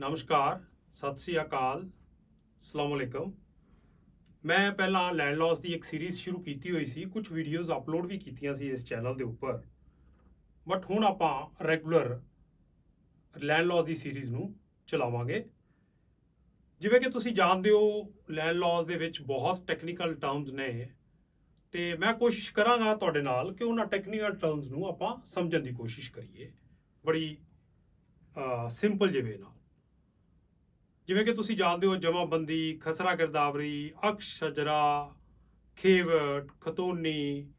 ਨਮਸਕਾਰ, ਸਤਿ ਸ੍ਰੀ ਅਕਾਲ, ਅਸਲਾਮ ਅਲੈਕਮ। ਮੈਂ ਪਹਿਲਾਂ ਲੈਂਡ ਲਾਸ ਦੀ ਇੱਕ ਸੀਰੀਜ਼ ਸ਼ੁਰੂ ਕੀਤੀ ਹੋਈ ਸੀ ਕੁਝ ਵੀਡੀਓਜ਼ ਅਪਲੋਡ ਵੀ ਕੀਤੀਆਂ ਸੀ ਇਸ ਚੈਨਲ ਦੇ ਉੱਪਰ। ਬਟ ਹੁਣ ਆਪਾਂ ਰੈਗੂਲਰ ਲੈਂਡ ਲਾਸ ਦੀ ਸੀਰੀਜ਼ ਨੂੰ ਚਲਾਵਾਂਗੇ। ਜਿਵੇਂ ਕਿ ਤੁਸੀਂ ਜਾਣਦੇ ਹੋ ਲੈਂਡ ਲਾਸ ਦੇ ਵਿੱਚ ਬਹੁਤ ਟੈਕਨੀਕਲ ਟਰਮਸ ਨੇ। ਤੇ ਮੈਂ ਕੋਸ਼ਿਸ਼ ਕਰਾਂਗਾ ਤੁਹਾਡੇ ਨਾਲ ਕਿ ਉਹਨਾਂ ਟੈਕਨੀਕਲ ਟਰਮਸ ਨੂੰ ਆਪਾਂ ਸਮਝਣ ਦੀ ਕੋਸ਼ਿਸ਼ ਕਰੀਏ। ਬੜੀ ਸਿੰਪਲ ਜਿਹੇ way ਨਾਲ। ਜਿਵੇਂ ਕਿ ਤੁਸੀਂ ਜਾਣਦੇ ਹੋ ਜਮਾਬੰਦੀ, ਖਸਰਾ ਗਿਰਦਾਵਰੀ, ਅਕਸ਼ ਸ਼ਜਰਾ ਖੇਵਟ, ਖਤੂਨੀ,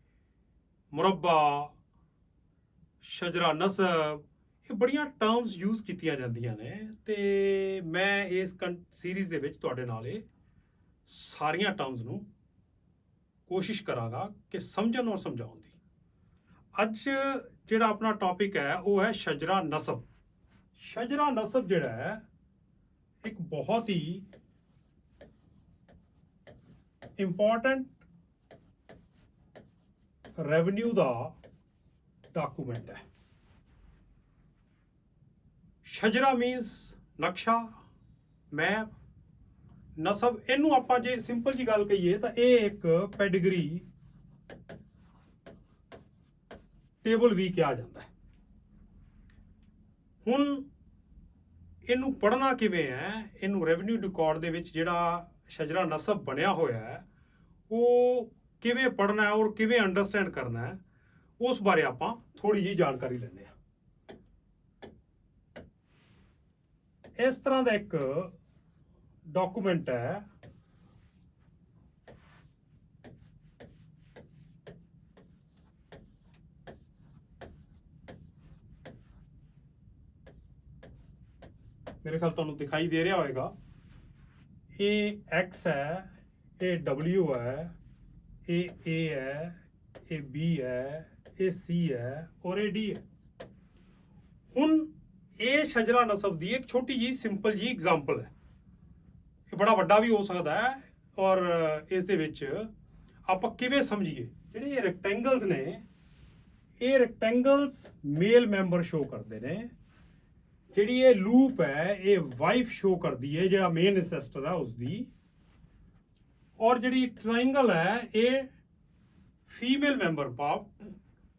ਮੁਰੱਬਾ ਸ਼ਜਰਾ ਨਸਬ, ਇਹ ਬੜੀਆਂ ਟਰਮਸ ਯੂਜ਼ ਕੀਤੀਆਂ ਜਾਂਦੀਆਂ ਨੇ ਤੇ ਮੈਂ ਇਸ ਸੀਰੀਜ਼ ਦੇ ਵਿੱਚ ਤੁਹਾਡੇ ਨਾਲ ਇਹ ਸਾਰੀਆਂ ਟਰਮਸ ਨੂੰ ਕੋਸ਼ਿਸ਼ ਕਰਾਂਗਾ ਕਿ ਸਮਝਣ ਔਰ ਸਮਝਾਉਣ ਦੀ। ਅੱਜ ਜਿਹੜਾ ਆਪਣਾ ਟੌਪਿਕ ਹੈ, ਉਹ ਹੈ ਸ਼ਜਰਾ ਨਸਬ। ਸ਼ਜਰਾ ਨਸਬ ਜਿਹੜਾ ਹੈ ਇੱਕ ਬਹੁਤ ਹੀ ਇੰਪੋਰਟੈਂਟ ਰੈਵਨਿਊ ਦਾ ਡਾਕੂਮੈਂਟ ਹੈ। ਸ਼ਜਰਾ ਮੀਨਸ ਨਕਸ਼ਾ ਮੈਪ ਨਸਬ ਇਹਨੂੰ ਆਪਾਂ ਜੇ ਸਿੰਪਲ ਜੀ ਗੱਲ ਕਹੀਏ ਤਾਂ ਇਹ ਇੱਕ ਪੈਡੀਗਰੀ ਟੇਬਲ ਵੀ ਕਿਹਾ ਜਾਂਦਾ ਹੈ। ਹੁਣ ਇਹਨੂੰ ਪੜ੍ਹਨਾ ਕਿਵੇਂ ਹੈ? ਇਹਨੂੰ ਰੈਵਨਿਊ ਰਿਕਾਰਡ ਦੇ ਵਿੱਚ ਜਿਹੜਾ ਸ਼ਜਰਾ ਨਸਬ ਬਣਿਆ ਹੋਇਆ ਹੈ, ਉਹ ਕਿਵੇਂ ਪੜ੍ਹਨਾ ਹੈ ਔਰ ਕਿਵੇਂ ਅੰਡਰਸਟੈਂਡ ਕਰਨਾ ਹੈ, ਉਸ ਬਾਰੇ ਆਪਾਂ ਥੋੜੀ ਜੀ ਜਾਣਕਾਰੀ ਲੈਂਦੇ ਹਾਂ। ਇਸ ਤਰ੍ਹਾਂ ਦਾ ਇੱਕ ਡਾਕੂਮੈਂਟ ਹੈ ਮੇਰੇ ਖਿਆਲ ਤੁਹਾਨੂੰ ਦਿਖਾਈ ਦੇ ਰਿਹਾ ਹੋਵੇਗਾ ਇਹ x ਹੈ ਇਹ w ਹੈ ਇਹ a ਹੈ ਇਹ b ਹੈ ਇਹ c ਹੈ, ਔਰ ਇਹ d ਹੈ। ਹੁਣ ਇਹ ਸ਼ਜਰਾ ਨਸਬ ਦੀ ਇੱਕ ਛੋਟੀ ਜੀ ਸਿੰਪਲ ਜੀ ਐਗਜ਼ਾਮਪਲ ਹੈ। ਇਹ ਬੜਾ ਵੱਡਾ ਵੀ ਹੋ ਸਕਦਾ ਹੈ, ਔਰ ਇਸ ਦੇ ਵਿੱਚ ਆਪਾਂ ਕਿਵੇਂ ਸਮਝੀਏ? ਜਿਹੜੇ ਇਹ ਰੈਕਟੈਂਗਲਸ ਨੇ, ਇਹ ਰੈਕਟੈਂਗਲਸ ਮੇਲ ਮੈਂਬਰ ਸ਼ੋ ਕਰਦੇ ਨੇ। ਜਿਹੜੀ ਇਹ ਲੂਪ ਹੈ, ਇਹ ਵਾਈਫ ਸ਼ੋ ਕਰਦੀ ਹੈ, ਜਿਹੜਾ ਮੇਨ ਐਂਸੈਸਟਰ ਹੈ ਉਸ ਔਰ ਜਿਹੜੀ ਟ੍ਰਾਇੰਗਲ ਹੈ, ਇਹ ਫੀਮੇਲ ਮੈਂਬਰ ਪਾਪ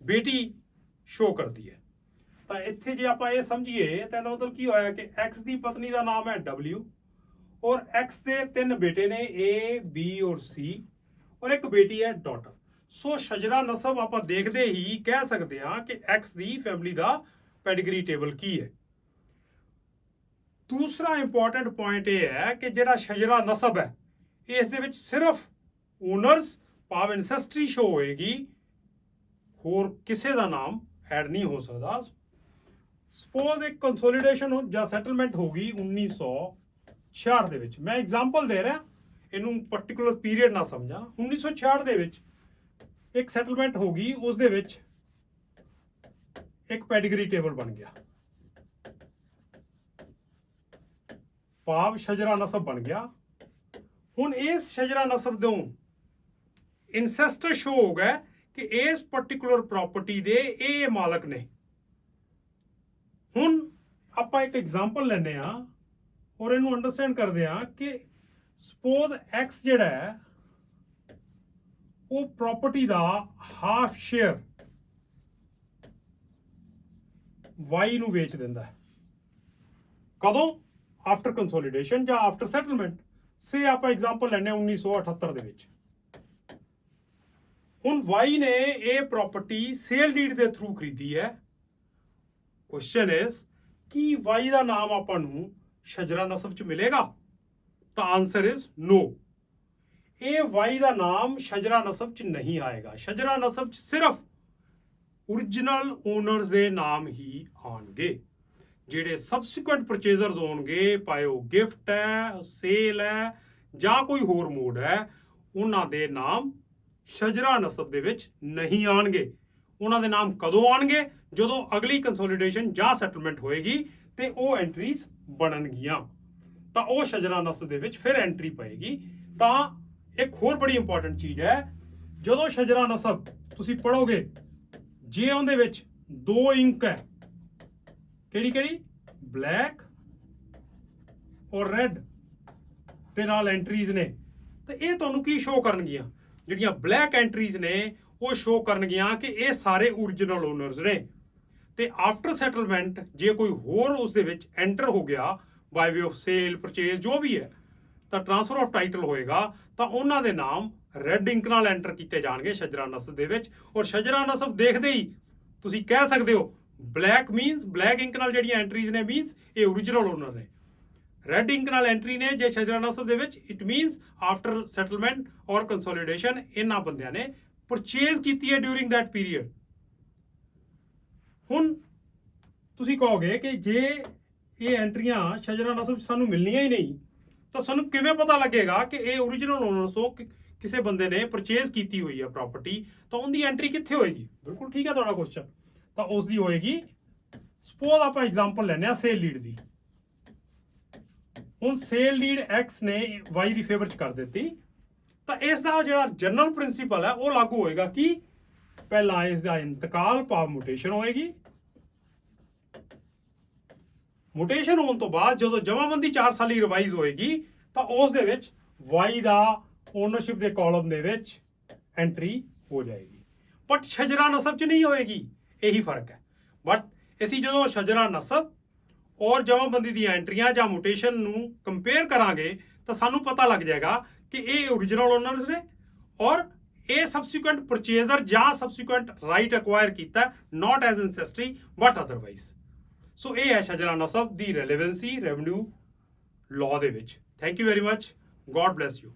ਬੇਟੀ ਸ਼ੋ ਕਰਦੀ ਹੈ। ਤਾਂ ਇੱਥੇ ਜੇ ਆਪਾਂ ਇਹ ਸਮਝੀਏ, ਤਾਂ ਇਹਦਾ ਮਤਲਬ ਕੀ ਹੋਇਆ ਕਿ x ਦੀ ਪਤਨੀ ਦਾ ਨਾਮ ਹੈ w ਔਰ x ਦੇ ਤਿੰਨ ਬੇਟੇ ਨੇ a, b ਔਰ c ਔਰ ਇੱਕ ਬੇਟੀ ਹੈ ਡਾਟਰ ਸੋ ਸ਼ਜਰਾ ਨਸਬ ਆਪਾਂ ਦੇਖਦੇ ਹੀ ਕਹਿ ਸਕਦੇ ਹਾਂ ਕਿ x ਦੀ ਫੈਮਿਲੀ ਦਾ ਪੈਡਿਗਰੀ ਟੇਬਲ ਕੀ ਹੈ। ਦੂਸਰਾ ਇੰਪੋਰਟੈਂਟ ਪੁਆਇੰਟ ਇਹ ਹੈ ਕਿ ਜਿਹੜਾ ਸ਼ਜਰਾ ਨਸਬ ਹੈ, ਇਸ ਦੇ ਵਿੱਚ ਸਿਰਫ ਓਨਰਸ ਭਾਵ ਐਂਸੈਸਟਰੀ ਸ਼ੋ ਹੋਏਗੀ। ਹੋਰ ਕਿਸੇ ਦਾ ਨਾਮ ਐਡ ਨਹੀਂ ਹੋ ਸਕਦਾ। ਸਪੋਜ਼ ਇੱਕ ਕੰਸੋਲੀਡੇਸ਼ਨ ਜਾਂ ਸੈਟਲਮੈਂਟ ਹੋ ਗਈ 1966 ਦੇ ਵਿੱਚ। ਮੈਂ ਐਗਜ਼ਾਮਪਲ ਦੇ ਰਿਹਾ, ਇਹਨੂੰ ਪਾਰਟਿਕੂਲਰ ਪੀਰੀਅਡ ਨਾ ਸਮਝਾਂ। 1966 ਦੇ ਵਿੱਚ ਇੱਕ ਸੈਟਲਮੈਂਟ ਹੋ ਗਈ, ਉਸ ਦੇ ਵਿੱਚ ਇੱਕ ਪੈਡਿਗਰੀ ਟੇਬਲ ਬਣ ਗਿਆ। ਭਾਵ ਸ਼ਜਰਾ ਨਸਬ ਬਣ ਗਿਆ। ਹੁਣ ਇਸ ਸ਼ਜਰਾ ਨਸਬ ਤੋਂ ਇਨਸੈਸਟਰ ਸ਼ੋ ਹੋ ਗਿਆ ਕਿ ਇਸ ਪਾਰਟਿਕੂਲਰ ਪ੍ਰਾਪਰਟੀ ਦੇ ਇਹ ਮਾਲਕ ਨੇ। ਹੁਣ ਆਪਾਂ ਇੱਕ ਐਗਜ਼ਾਮਪਲ ਲੈਨੇ ਆ ਔਰ ਇਹਨੂੰ ਅੰਡਰਸਟੈਂਡ ਕਰਦੇ ਆ ਕਿ ਸਪੋਜ਼ x ਜਿਹੜਾ ਹੈ, ਉਹ ਪ੍ਰਾਪਰਟੀ ਦਾ ਹਾਫ ਸ਼ੇਅਰ y ਨੂੰ ਵੇਚ ਦਿੰਦਾ ਕਦੋਂ? ਆਫਟਰ ਕੰਸੋਲੀਡੇਸ਼ਨ ਜਾਂ ਆਫਟਰ ਸੈਟਲਮੈਂਟ ਸੇ ਆਪਾਂ ਐਗਜ਼ਾਮਪਲ ਲੈਨੇ 1978 ਦੇ ਵਿੱਚ। ਹੁਣ y ਨੇ ਇਹ ਪ੍ਰਾਪਰਟੀ ਸੇਲ ਡੀਡ ਦੇ ਥਰੂ ਖਰੀਦੀ ਹੈ। ਕੁਐਸਚਨ ਇਜ਼ ਕੀ y ਦਾ ਨਾਮ ਆਪਾਂ ਨੂੰ ਸ਼ਜਰਾ ਨਸਬ ਚ ਮਿਲੇਗਾ? ਤਾਂ ਆਨਸਰ ਇਜ਼ ਨੋ ਇਹ ਵਾਈ ਦਾ ਨਾਮ ਸ਼ਜਰਾ ਨਸਬ ਚ ਨਹੀਂ ਆਏਗਾ। ਸ਼ਜਰਾ ਨਸਬ ਚ ਸਿਰਫ origignal ਓਨਰਸ ਦੇ ਨਾਮ ਹੀ ਆਣਗੇ ਜਿਹੜੇ ਸਬਸੀਕੁਐਂਟ ਪਰਚੇਜ਼ਰਸ ਹੋਣਗੇ, ਭਾਵੇਂ ਉਹ ਗਿਫਟ ਹੈ ਸੇਲ ਹੈ ਜਾਂ ਕੋਈ ਹੋਰ ਮੋਡ ਹੈ, ਉਹਨਾਂ ਦੇ ਨਾਮ ਸ਼ਜਰਾ ਨਸਬ ਦੇ ਵਿੱਚ ਨਹੀਂ ਆਣਗੇ ਉਹਨਾਂ ਦੇ ਨਾਮ ਕਦੋਂ ਆਣਗੇ ਜਦੋਂ ਅਗਲੀ ਕੰਸੋਲੀਡੇਸ਼ਨ ਜਾਂ ਸੈਟਲਮੈਂਟ ਹੋਏਗੀ ਤੇ ਉਹ ਐਂਟਰੀਜ਼ ਬਣਨਗੀਆਂ। ਤਾਂ ਉਹ ਸ਼ਜਰਾ ਨਸਬ ਦੇ ਵਿੱਚ ਫਿਰ ਐਂਟਰੀ ਪਏਗੀ। ਤਾਂ ਇੱਕ ਹੋਰ ਬੜੀ ਇੰਪੋਰਟੈਂਟ ਚੀਜ਼ ਹੈ, ਜਦੋਂ ਸ਼ਜਰਾ ਨਸਬ ਤੁਸੀਂ ਪੜੋਗੇ ਜੇ ਉਹਦੇ ਵਿੱਚ ਦੋ ਇੰਕ ਹੈ ਕਿਹੜੀ ਕਿਹੜੀ? ਬਲੈਕ ਔਰ ਰੈੱਡ ਦੇ ਨਾਲ ਐਂਟਰੀਜ਼ ਨੇ। ਤੇ ਇਹ ਤੁਹਾਨੂੰ ਕੀ ਸ਼ੋ ਕਰਨਗੀਆਂ? ਜਿਹੜੀਆਂ ਬਲੈਕ ਐਂਟਰੀਜ਼ ਨੇ, ਉਹ ਸ਼ੋ ਕਰਨਗੀਆਂ ਕਿ ਇਹ ਸਾਰੇ origignal ਓਨਰਸ ਨੇ। ਤੇ ਆਫਟਰ ਸੈਟਲਮੈਂਟ ਜੇ ਕੋਈ ਹੋਰ ਉਸ ਦੇ ਵਿੱਚ ਐਂਟਰ ਹੋ ਗਿਆ by way of sale purchase ਜੋ ਵੀ ਹੈ, ਤਾਂ ਟ੍ਰਾਂਸਫਰ ਆਫ ਟਾਈਟਲ ਹੋਏਗਾ, ਤਾਂ ਉਹਨਾਂ ਦੇ ਨਾਮ ਰੈੱਡ ਇੰਕ ਨਾਲ ਐਂਟਰ ਕੀਤੇ ਜਾਣਗੇ ਸ਼ਜਰਾ ਨਸਬ ਦੇ ਵਿੱਚ। ਔਰ ਸ਼ਜਰਾ ਨਸਬ ਦੇਖਦੇ ਹੀ ਤੁਸੀਂ ਕਹਿ ਸਕਦੇ ਹੋ ਬਲੈਕ ਮੀਨਸ ਬਲੈਕ ਇੰਕ ਨਾਲ ਜਿਹੜੀਆਂ ਐਂਟਰੀਜ਼ ਨੇ ਮੀਨਸ ਇਹ origignal ਓਨਰ ਨੇ। ਰੈੱਡ ਇੰਕ ਨਾਲ ਐਂਟਰੀ ਨੇ, ਜੇ ਸ਼ਜਰਾ ਨਸਬ ਦੇ ਵਿੱਚ ਇਟ ਮੀਨਸ ਆਫਟਰ ਸੈਟਲਮੈਂਟ ਔਰ ਕੰਸੋਲੀਡੇਸ਼ਨ ਇਹਨਾਂ ਬੰਦਿਆਂ ਨੇ ਪਰਚੇਜ਼ ਕੀਤੀ ਹੈ ਡਿਊਰਿੰਗ ਦੈਟ ਪੀਰੀਅਡ ਹੁਣ ਤੁਸੀਂ ਕਹੋਗੇ ਕਿ ਜੇ ਇਹ ਐਂਟਰੀਆਂ ਸ਼ਜਰਾਨਸਲ ਸਾਨੂੰ ਮਿਲਣੀਆਂ ਹੀ ਨਹੀਂ, ਤਾਂ ਸਾਨੂੰ ਕਿਵੇਂ ਪਤਾ ਲੱਗੇਗਾ ਕਿ ਇਹ origignal ਓਨਰ ਤੋਂ ਕਿਸੇ ਬੰਦੇ ਨੇ ਪਰਚੇਜ਼ ਕੀਤੀ ਹੋਈ ਹੈ ਪ੍ਰਾਪਰਟੀ ਤਾਂ ਉਹਦੀ ਐਂਟਰੀ ਕਿੱਥੇ ਹੋਏਗੀ? ਬਿਲਕੁਲ ਠੀਕ ਹੈ ਤੁਹਾਡਾ ਕੁਐਸਚਨ ਤਾਂ ਉਸ ਦੀ ਹੋਏਗੀ। ਸਪੋਜ਼ ਆਪਾਂ ਐਗਜ਼ਾਮਪਲ ਲੈਂਦੇ ਆ ਸੇਲ ਲੀਡ ਦੀ। ਹੁਣ ਸੇਲ ਲੀਡ X ਨੇ Y ਦੀ ਫੇਵਰ ਚ ਕਰ ਦਿੱਤੀ। ਤਾਂ ਇਸ ਦਾ ਜਿਹੜਾ ਜਨਰਲ ਪ੍ਰਿੰਸੀਪਲ ਹੈ, ਉਹ ਲਾਗੂ ਹੋਏਗਾ ਕਿ ਪਹਿਲਾਂ ਇਸ ਦਾ ਇੰਤਕਾਲ ਭਾਵ ਮੋਟੇਸ਼ਨ ਹੋਏਗੀ। ਮੋਟੇਸ਼ਨ ਹੋਣ ਤੋਂ ਬਾਅਦ ਜਦੋਂ ਜਮਾਬੰਦੀ 4 ਸਾਲੀ ਰਿਵਾਈਜ਼ ਹੋਏਗੀ, ਤਾਂ ਉਸ ਦੇ ਵਿੱਚ Y ਦਾ ਓਨਰਸ਼ਿਪ ਦੇ ਕਾਲਮ ਦੇ ਵਿੱਚ ਐਂਟਰੀ ਹੋ ਜਾਏਗੀ। ਬਟ ਸ਼ਜਰਾ ਨਸਬ ਚ ਨਹੀਂ ਹੋਏਗੀ। ਇਹੀ ਫ਼ਰਕ ਹੈ। ਬਟ ਅਸੀਂ ਜਦੋਂ ਸ਼ਜਰਾ ਨਸਬ ਔਰ ਜਮਾਬੰਦੀ ਦੀਆਂ ਐਂਟਰੀਆਂ ਜਾਂ ਮੋਟੇਸ਼ਨ ਨੂੰ ਕੰਪੇਅਰ ਕਰਾਂਗੇ, ਤਾਂ ਸਾਨੂੰ ਪਤਾ ਲੱਗ ਜਾਏਗਾ ਕਿ ਇਹ origignal ਓਨਰਸ ਨੇ ਔਰ ਇਹ ਸਬਸੀਕੁਐਂਟ ਪਰਚੇਜ਼ਰ ਜਾਂ ਸਬਸੀਕੁਐਂਟ ਰਾਈਟ ਅਕਵਾਇਰ ਕੀਤਾ not as ancestry but otherwise so ਇਹ ਹੈ ਸ਼ਜਰਾ ਨਸਬ ਦੀ ਰੈਲੇਵੈਂਸੀ ਰੈਵਨਿਊ ਲਾਅ ਦੇ ਵਿੱਚ। Thank you very much god bless you